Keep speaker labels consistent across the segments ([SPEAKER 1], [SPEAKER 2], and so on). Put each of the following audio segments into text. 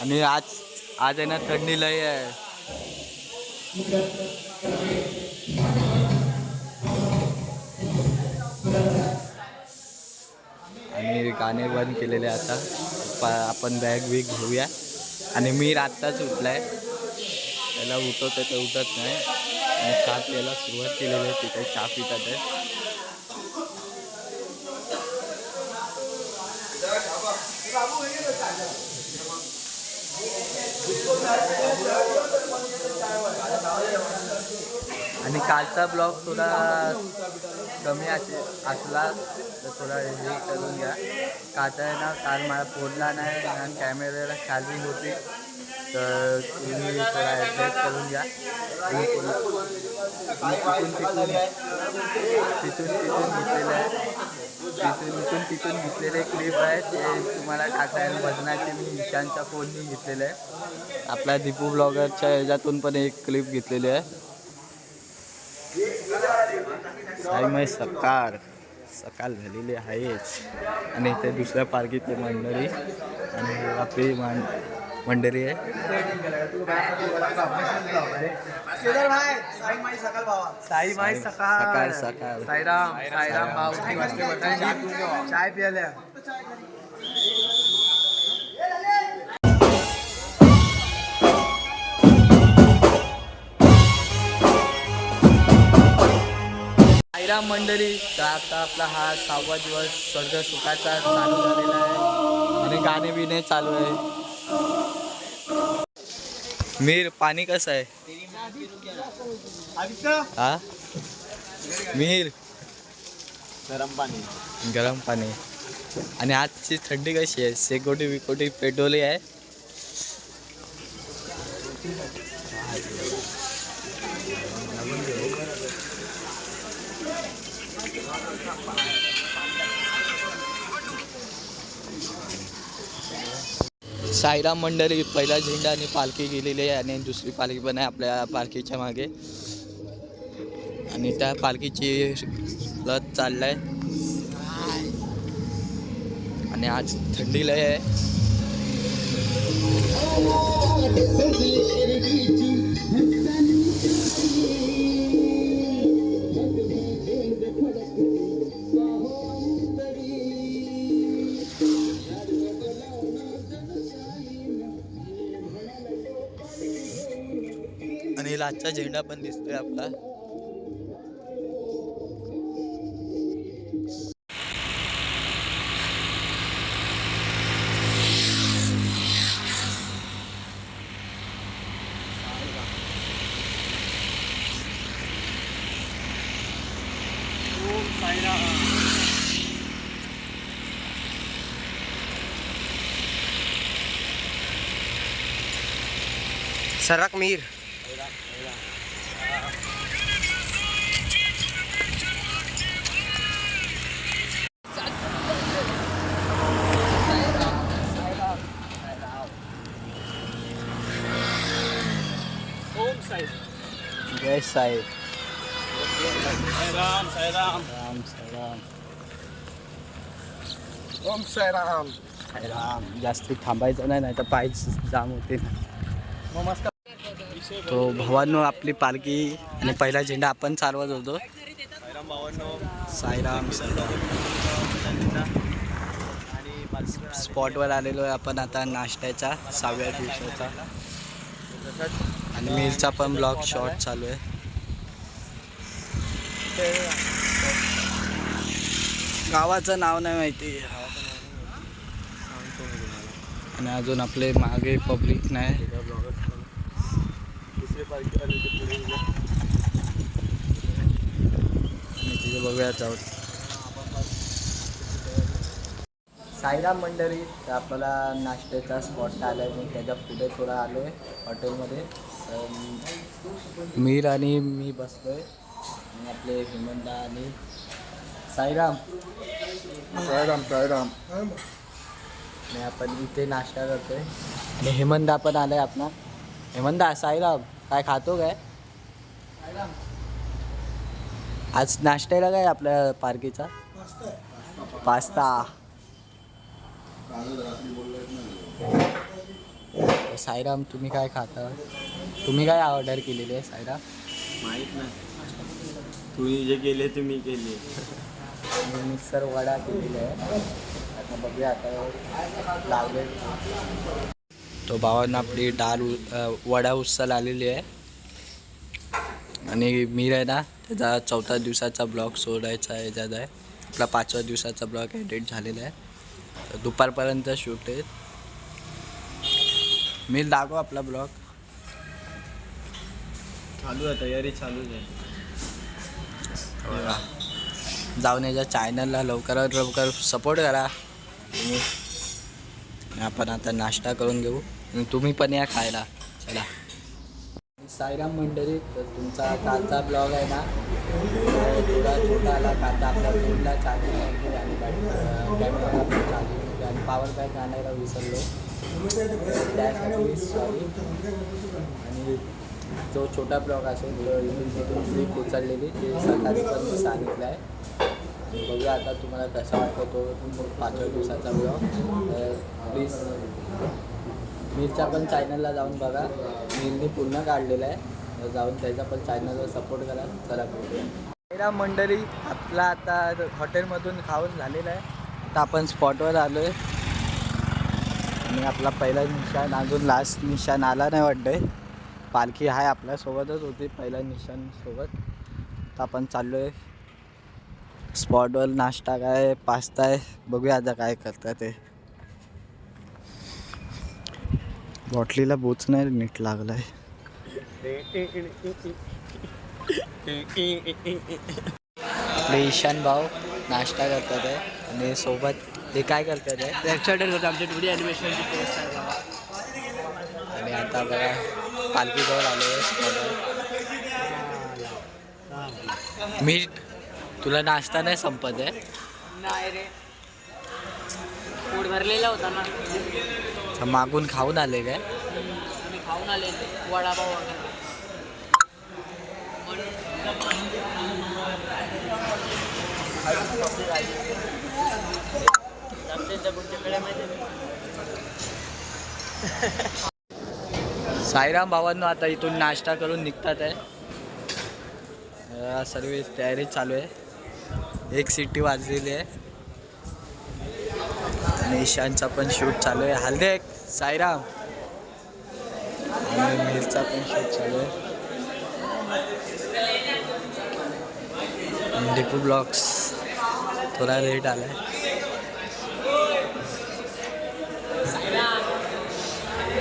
[SPEAKER 1] आणि आज आज आहे ना थंडी लय आहे. आणि गाणे बंद केलेले आता. आपण बॅग बिग घेऊया. आणि मी आत्ताच उठलाय. त्याला उठवत तर उठत नाही. आणि चहा प्यायला सुरुवात केलेली आहे. तिथे चहा पितात आहे. आणि कालचा ब्लॉग थोडा कमी असे असला तर थोडा हे करून घ्या. काचा आहे ना काल मला फोडला नाही आणि कॅमेऱ्याला चार्जिंग होती. तर तुम्ही थोडा ॲडजस्ट करून घ्या. तिथून तिथून तिथून तिथून घेतलेलं आहे. इथून तिथून घेतलेले क्लिप आहे ते तुम्हाला टाकायला वजनाचे मी ईशानच्या फोननी घेतलेलं आहे. आपल्या दीपू ब्लॉगरच्या ह्याच्यातून पण एक क्लिप घेतलेली आहे. साईमय सकाळ. सकाळ झालेली आहेच. आणि इथे दुसऱ्या पार्कीतली मंडळी आणि आपली मान मंडळी आहे.
[SPEAKER 2] साई माई सकाळ
[SPEAKER 1] सकाळ सकाळ
[SPEAKER 2] साईराम साईराम भाऊ चाय प्यायला
[SPEAKER 1] साईराम मंडळी तर आता आपला हा सहावा दिवस स्वर्ग सुखाचा चालू झालेला आहे. आणि गाणे बिणे चालू आहे. मीर पाणी कसं आहे? हा? मीर
[SPEAKER 2] गरम पाणी.
[SPEAKER 1] गरम पाणी. आणि आजची थंडी कशी आहे? शेकोटी विकोटी पेटवली आहे? साईराम मंडळी पहिला झेंडा आणि पालखी गेलेली आहे आणि दुसरी पालखी पण आहे आपल्या पालखीच्या मागे. आणि त्या पालखीची लत चाललाय. आणि आज थंडी लय आहे. आणि लाचचा झेंडा पण दिसतोय आपला.
[SPEAKER 2] सरक मीर
[SPEAKER 1] जय साई
[SPEAKER 2] राम साईराम
[SPEAKER 1] राम साईराम
[SPEAKER 2] ओम साईराम
[SPEAKER 1] साईराम जास्त थांबायचं नाही नाही तर पाय जाम होते
[SPEAKER 2] नमस्कार
[SPEAKER 1] तो भावांनो आपली पालखी आणि पहिला झेंडा आपण चालवत होतो.
[SPEAKER 2] साईराम
[SPEAKER 1] स्पॉटवर आलेलो आहे आपण आता नाश्त्याचा सहाव्या दिवसाचा. आणि मिलचा पण ब्लॉग शॉर्ट चालू आहे. गावाचं नाव नाही माहिती. आणि अजून आपले मागे पब्लिक नाही
[SPEAKER 2] दुसरे पार्टी आले ते पुढे उभे.
[SPEAKER 1] आणि तिथे बघूया जाऊ साईराम मंडळी तर आपल्याला नाश्त्याचा स्पॉट आला आहे मी त्याच्या पुढे थोडा आलो आहे हॉटेलमध्ये मीर आणि मी बसलो आहे आणि आपले हेमंता आणि साईराम.
[SPEAKER 2] साईराम साईराम.
[SPEAKER 1] आणि आपण इथे नाश्ता करतोय. आणि हेमंदा पण आलाय आपला. हेमंदा साईराम. काय खातो काय? आज नाश्त्याला काय आपल्या पार्कीचा? पास्ता. साईराम तुम्ही काय खाता? तुम्ही काय ऑर्डर केलेली आहे साईराम?
[SPEAKER 2] माहीत नाही. तुम्ही जे केले ते मी केले
[SPEAKER 1] मिक्सर वडा केलेला आहे. आता बघूया आता. लावले तो भावांना आपली डाळ वडा उचल आलेली आहे. आणि मी आहे ना त्याचा चौथा दिवसाचा ब्लॉग सोडायचा आहे याच्यात आहे. आपला पाचव्या दिवसाचा ब्लॉग एडिट झालेला आहे. तर दुपारपर्यंत शूट आहे. मी दाखव आपला ब्लॉग.
[SPEAKER 2] चालू आहे तयारी चालूच आहे.
[SPEAKER 1] जाऊन याच्या चॅनलला लवकरात लवकर सपोर्ट करा. तुम्ही आपण आता नाश्ता करून घेऊ. तुम्ही पण या खायला. चला. साईराम मंडळी तर तुमचा कालचा ब्लॉग आहे ना थोडा छोटा आला. कांदा आपल्या फोनला चार्जिंग नव्हती आणि कॅमेरा चार्जिंग नव्हती आणि पॉवर बँक आणायला विसरलो. त्यासाठी सॉरी आणि जो छोटा ब्लॉग असेल इथून तिथून क्लिप उचललेली ते सकाळी पण मी सांगितलं आहे. बघूया आता तुम्हाला कसा वाटतो तो पाचव्या दिवसाचा ब्लॉग. तर प्लीज मीरच्या पण चॅनलला जाऊन बघा. मीरने पूर्ण काढलेला आहे. जाऊन त्याचा पण चॅनलवर सपोर्ट करा. चला बघूया. मंडळी आपला आता हॉटेलमधून खाऊन झालेला आहे. आता आपण स्पॉटवर आलो आहे आणि आपला पहिला निशाण अजून लास्ट निशाण आला नाही वाटतंय. पालखी आहे आपल्यासोबतच होती पहिल्या निशाणसोबत तर आपण चाललो आहे स्पॉटवर नाश्ता काय पास्ता आहे. बघूया आता काय करतात ते. बॉटलीला बोच नाही नीट लागला आहे आपले ईशान भाऊ नाश्ता करतात आहे. आणि सोबत हे काय करतात आहे?
[SPEAKER 2] एक्सायटेड होतं आमच्या टुडी ॲनिमेशनची पोस्ट आहे.
[SPEAKER 1] आणि आता बघा पालखी जवळ आलो मी तुला नाश्ता नाही संपत आहे?
[SPEAKER 3] नाही रे. पोट भरलेला होता ना.
[SPEAKER 1] मागून खाऊन आले काय
[SPEAKER 3] मी खाऊन आले वडापाव वगैरे.
[SPEAKER 1] साईराम भावांनो आता इथून नाश्ता करून निघतात आहे. सर्व तयारी चालू आहे. एक सिटी वाजलेली आहे. आणि ईशानचा पण शूट चालू आहे. हल्देक साईराम. आणि मीरचा पण शूट चालू आहे. डिपू ब्लॉक्स थोडा लेट आला आहे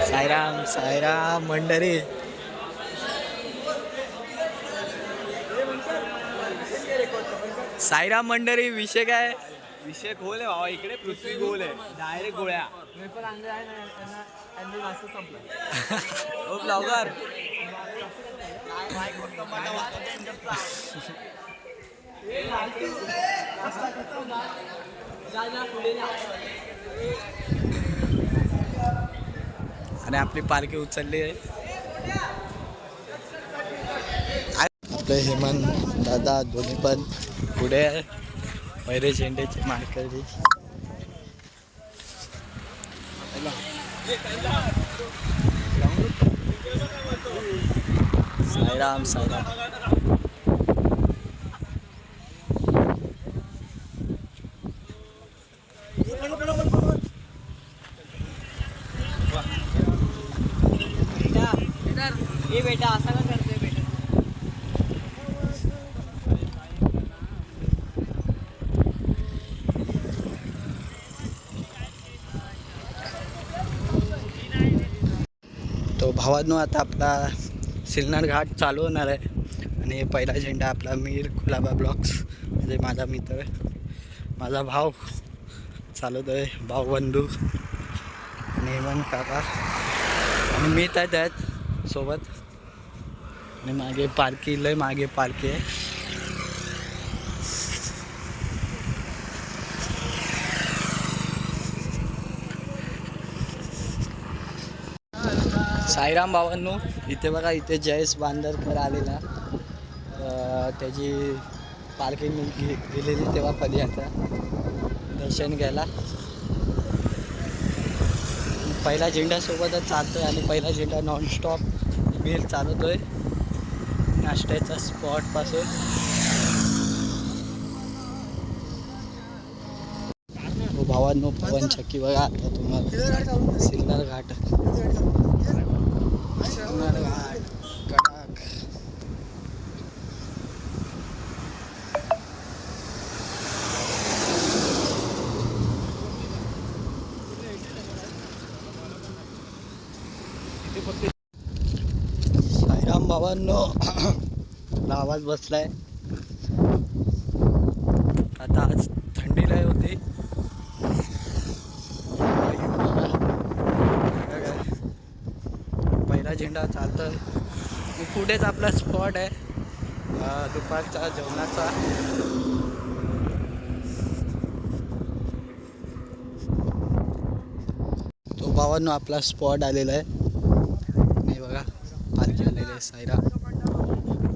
[SPEAKER 1] साईराम साईराम मंडरी साईराम मंडरी विषय काय?
[SPEAKER 2] विषय खोल आहे भावा इकडे पृथ्वी गोल आहे डायरेक्ट गोळ्या.
[SPEAKER 3] मी पण आणले आहे ना त्यांना त्यांनी मास्टर संपलं
[SPEAKER 2] ओ ब्लॉगर
[SPEAKER 1] आणि आपली पालखी उचलली आहे. आपले हेमंत दादा दोन्ही पण पुढे आहे पैरे झेंडेचे मार्करी साईराम साईराम
[SPEAKER 3] हे बेटा असं का करतोय बेटा
[SPEAKER 1] तो भावांनो आता आपला सिलनार घाट चालू होणार आहे. आणि पहिला झेंडा आपला मीर कुलाबा ब्लॉक्स म्हणजे माझा मित्र माझा भाव चालवतो आहे भाऊ बंधू आणि हेमंत काका. आणि मी त्यात आहेत सोबत. आणि मागे पालखी लय मागे पालखी आहे. साईराम भावांनो इथे बघा इथे जयेश बांदरकर आलेला. त्याची पार्किंग निघ- गेलेली तेव्हा कधी आता. दर्शन घ्यायला. पहिला झेंड्यासोबतच चालतोय आणि पहिला झेंडा नॉनस्टॉप बेल चालवतोय. नाश्त्याचा स्पॉटपासून हो, भावांनो पवन चक्की बघा आता तुम्हाला सिग्नल घाट सिग्नल घाट कडाक साईराम बाबांनो. आवाज बसलाय. आता आज थंडी लय होती. पहिला झेंडा चालतं पुढेच आपला स्पॉट आहे. दुपारचा जेवणाचा. तो बाबांनो आपला स्पॉट आलेला आहे. पालखी आलेली आहे सायरा.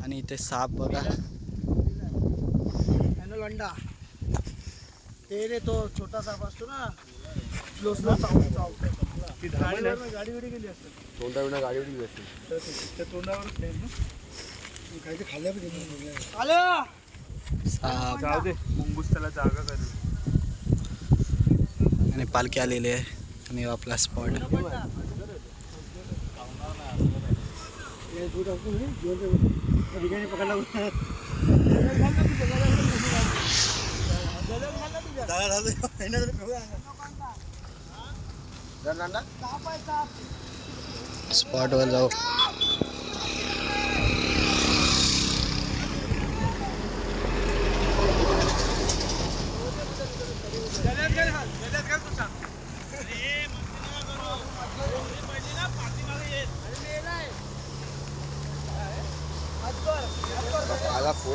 [SPEAKER 1] आणि इथे साप बघा.
[SPEAKER 4] अंडा ते रे तो छोटा साप असतो ना. गाडी बिडी गेली असते.
[SPEAKER 2] गाडी असते.
[SPEAKER 4] त्या तोंडावरच नाही ना. काही ते खाल्ल्या आलं! जाऊ दे. मुंगूस त्याला जागा करेल
[SPEAKER 1] आणि पालखी आलेली आहे. आणि आपला स्पॉट
[SPEAKER 4] बिर्याणी पकडला
[SPEAKER 1] स्पॉटवर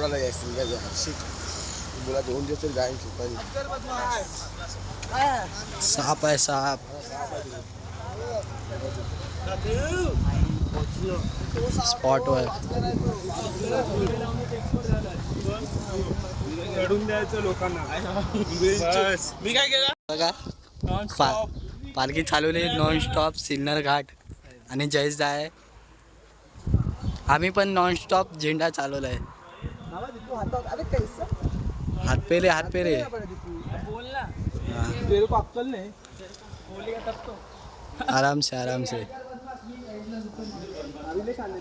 [SPEAKER 1] जाऊ
[SPEAKER 2] आला फोडायला यायचं तुला दोन दिवस तरी जाईन सुपारी
[SPEAKER 1] साप आहे साप स्पॉटवर
[SPEAKER 4] चढून द्यायचं लोकांना. बस. मी काय केलं?
[SPEAKER 1] बघा पा पालखी चालवली नॉन स्टॉप सिन्नर घाट आणि जयस आहे आम्ही पण नॉन स्टॉप झेंडा चालवलाय हात पेरे हात पेरे
[SPEAKER 4] तेरे को अक्कल नाही बोलेगा तब तो।
[SPEAKER 1] आराम से आराम से।
[SPEAKER 4] अभी ले खाने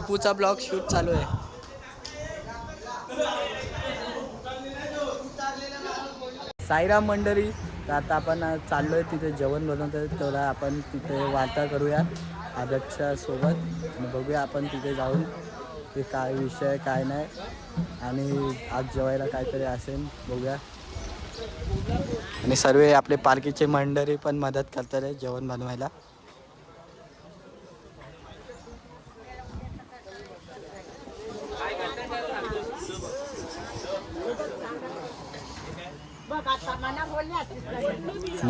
[SPEAKER 1] दीपूचा ब्लॉग शूट चालू आहे. साईराम मंडळी तर आता आपण चाललो आहे तिथे जेवण बनवतोय तेवढा आपण तिथे वार्ता करूया आदर्शच्या सोबत. आणि बघूया आपण तिथे जाऊन ते काय विषय काय नाही. आणि आज जेवायला काहीतरी असेल बघूया. आणि सर्व आपले पालखीचे मंडळी पण मदत करतात जेवण बनवायला.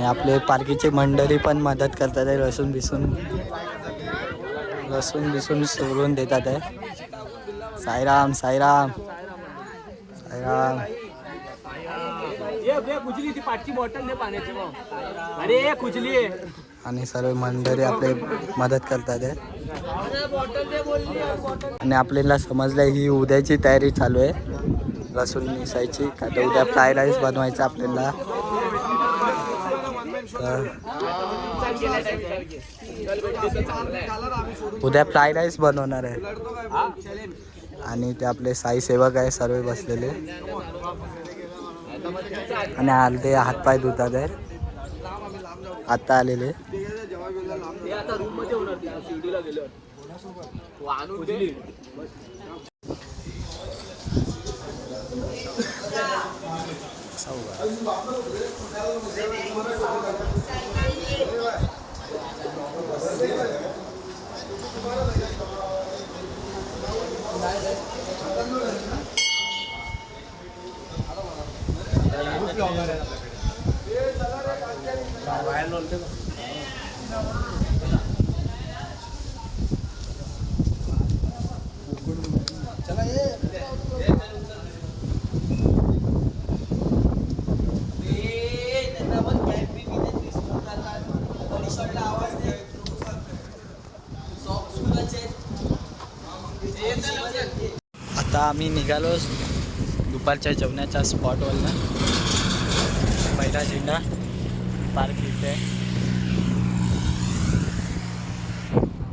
[SPEAKER 1] आणि आपले पालखीचे मंडळी पण मदत करतात आहे लसूण बिसून. लसूण बिसून सोडून देतात आहे. साईराम साईराम. साईराम. आणि सर्व मंडळी आपले मदत करतात आहे. आणि आपल्याला समजलं ही उद्याची तयारी चालू आहे. लसूण मिसायची का तर उद्या फ्राय राईस बनवायचा आपल्याला. उद्या फ्राय राईस बनवणार आहे. आणि ते आपले साई सेवक आहे सर्व बसलेले. आणि आले हातपाय धुतात आहे आता आलेले.
[SPEAKER 3] ते आता रूममध्ये होणार तिथं शिर्डीला गेल्यावर आणून दे
[SPEAKER 1] आता आम्ही निघालो दुपारच्या जेवणाच्या स्पॉटवरनं पहिला झेंडा पार्क इथे.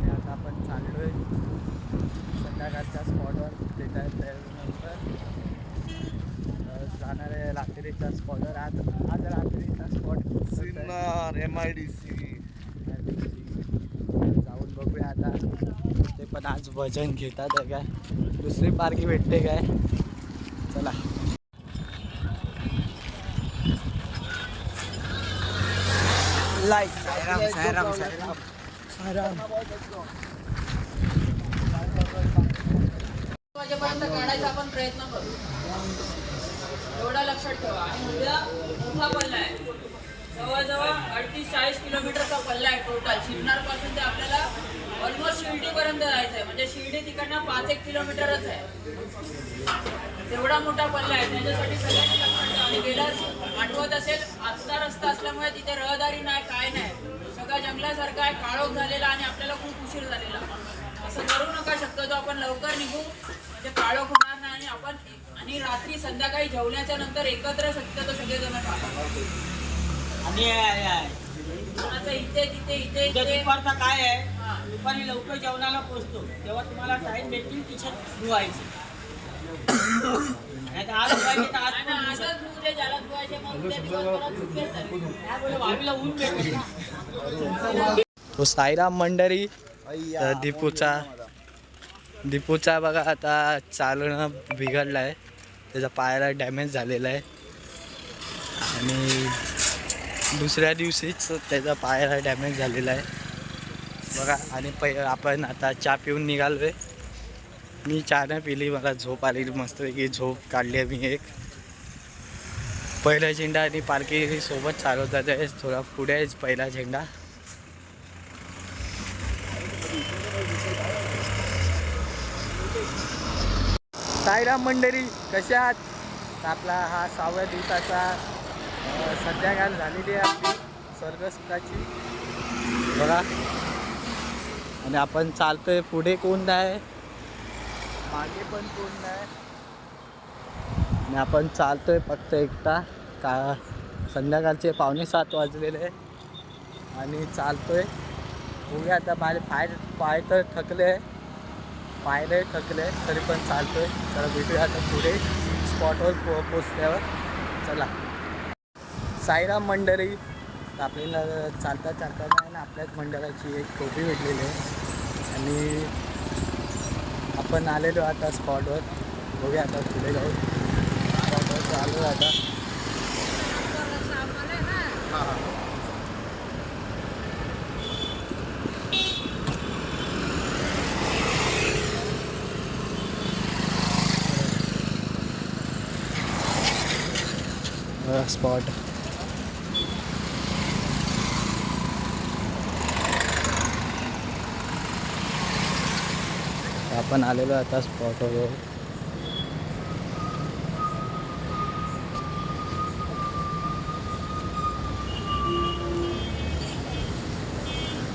[SPEAKER 1] आता आपण चाललो आहे संध्याकाळच्या स्पॉटवर तिथे त्यानंतर अ, जाणार आहे रात्रीच्या स्पॉटवर आज आज रात्रीचा spot
[SPEAKER 2] M I D C
[SPEAKER 1] जाऊन बघूया आता वजन घेतात आहे काय? दुसरी पार्की भेटते काय? चला. लाईक सायराम सायराम सायराम. सायराम.
[SPEAKER 3] वाजेपर्यंत काढायचा आपण प्रयत्न करू. एवढा लक्षात ठेवा. आणि उद्या मोठा पल्ला आहे. जवळजवळ अडतीस चाळीस किलोमीटरचा पल्ला आहे टोटल. शिवनारपासून ते आपल्याला ऑलमोस्ट शिर्डी पर्यंत जायचं आहे म्हणजे शिर्डी तिकडनं पाच एक किलोमीटरच आहे. तेवढा मोठा पल्ला आहे. त्याच्यासाठी सगळ्यांनी लक्षात ठेवा आणि गेल्या आठवत असेल आजचा रस्ता असल्यामुळे तिथे रहदारी नाही काय नाही. सगळा जंगलासारखा आहे काळोख झालेला आणि आपल्याला खूप उशीर झालेला. असं करू नका शक्यतो आपण लवकर निघू. म्हणजे काळोख होणार नाही आणि आपण आणि रात्री संध्याकाळी जेवण्याच्या नंतर एकत्र शक्यतो सगळेजण खातो
[SPEAKER 5] आणि
[SPEAKER 3] कोणाचं इथे तिथे इथे
[SPEAKER 5] उद्या
[SPEAKER 3] इथे.
[SPEAKER 5] दुपारचा काय आहे?
[SPEAKER 3] हा.
[SPEAKER 5] दुपारी लवकर जेवणाला पोहोचतो. तेव्हा तुम्हाला टाईम भेटतील टिशर्ट धुवायचे नाही तर आज धुवायचे तर आज
[SPEAKER 3] नाही
[SPEAKER 5] पण
[SPEAKER 3] ना,
[SPEAKER 5] धुवू.
[SPEAKER 3] आजच धुऊ दे, ज्याला धुवायचे मग उद्या दिवसभरात धुतलेच झाले.
[SPEAKER 5] शकतो. काय बोलू, वावीला ऊन भेटेल. ना
[SPEAKER 1] तो साईराम मंडळी तर दीपूचा दीपूचा बघा आता चालणं बिघडलं आहे त्याचा पायाला डॅमेज झालेला आहे. आणि दुसऱ्या दिवशीच त्याचा पायाला डॅमेज झालेला आहे. बघा आणि पै आपण आता चहा पिऊन निघालो आहे मी चहा नाही पिली मला झोप आलेली मस्तपैकी झोप काढली आहे मी एक. पहिला झेंडा आणि पालखी सोबत चालवतात आहे. थोडा पुढे आहे पहिला झेंडा. साईराम मंडळी कशा आहात? आपला हा सहाव्या दिवसाचा संध्याकाळ झालेली आहे आपली स्वर्गसुखाची. बघा. आणि आपण चालतोय पुढे कोण नाही? मागे पण कोण नाही? आणि आपण चालतोय फक्त एकटा. का संध्याकाळचे पावणे सात वाजलेले आणि चालतोय. बघूया आता माझे पाय पाय तर थकले. पाय नाही थकले तरी पण चालतोय. चला भेटूया आता पुढे. स्पॉटवर पो पोचल्यावर. चला. साईराम मंडळी. आपल्याला चालता चालता नाही ना आपल्याच मंडळाची एक टोपी भेटलेली आहे. आणि आपण आलेलो आता स्पॉटवर बघूया आता पुढे जाऊ. स्पॉटवर चालू आहे आता हां हां आपण आलेलो आता स्पॉटवर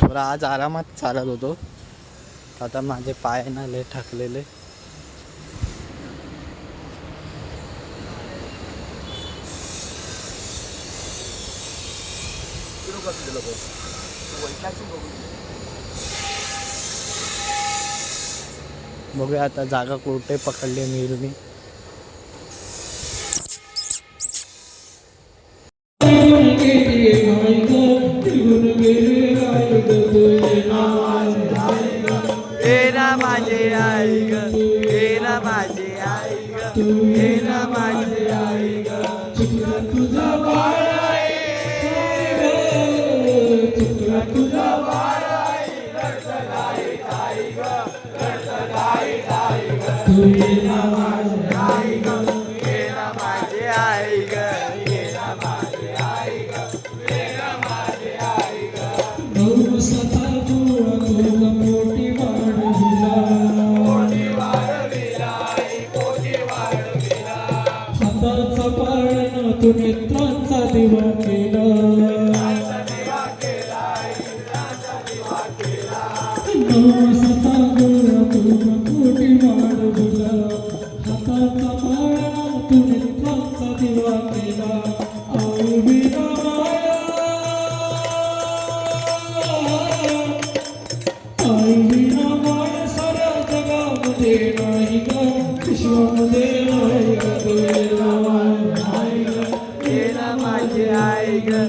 [SPEAKER 1] थोडा आज आरामात चालत होतो. आता माझे पाय ना लय बघूया आता जागा कुठे पकडली मिळेल मी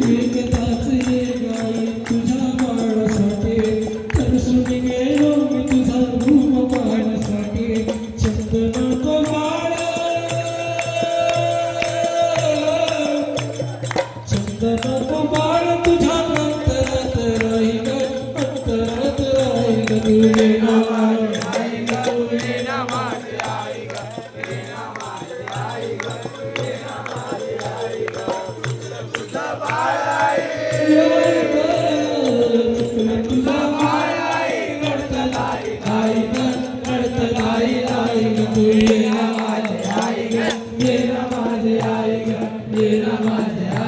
[SPEAKER 6] Amen. माझ्या